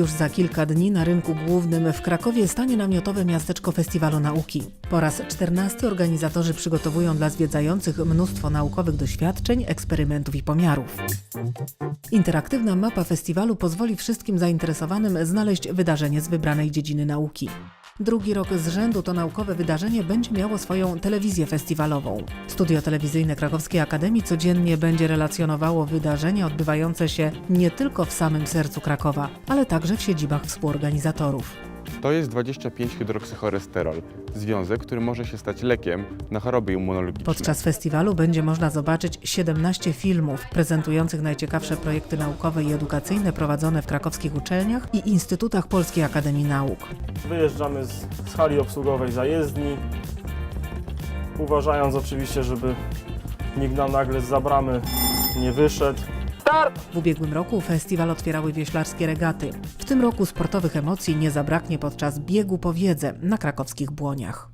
Już za kilka dni na rynku głównym w Krakowie stanie namiotowe miasteczko Festiwalu Nauki. Po raz czternasty organizatorzy przygotowują dla zwiedzających mnóstwo naukowych doświadczeń, eksperymentów i pomiarów. Interaktywna mapa festiwalu pozwoli wszystkim zainteresowanym znaleźć wydarzenie z wybranej dziedziny nauki. Drugi rok z rzędu to naukowe wydarzenie będzie miało swoją telewizję festiwalową. Studio telewizyjne Krakowskiej Akademii codziennie będzie relacjonowało wydarzenia odbywające się nie tylko w samym sercu Krakowa, ale także w siedzibach współorganizatorów. To jest 25-hydroksycholesterol, związek, który może się stać lekiem na choroby immunologiczne. Podczas festiwalu będzie można zobaczyć 17 filmów prezentujących najciekawsze projekty naukowe i edukacyjne prowadzone w krakowskich uczelniach i instytutach Polskiej Akademii Nauk. Wyjeżdżamy z, z hali obsługowej zajezdni, uważając oczywiście, żeby nikt nam nagle z zabramy nie wyszedł. W ubiegłym roku festiwal otwierały wieślarskie regaty. W tym roku sportowych emocji nie zabraknie podczas biegu po wiedzę na krakowskich błoniach.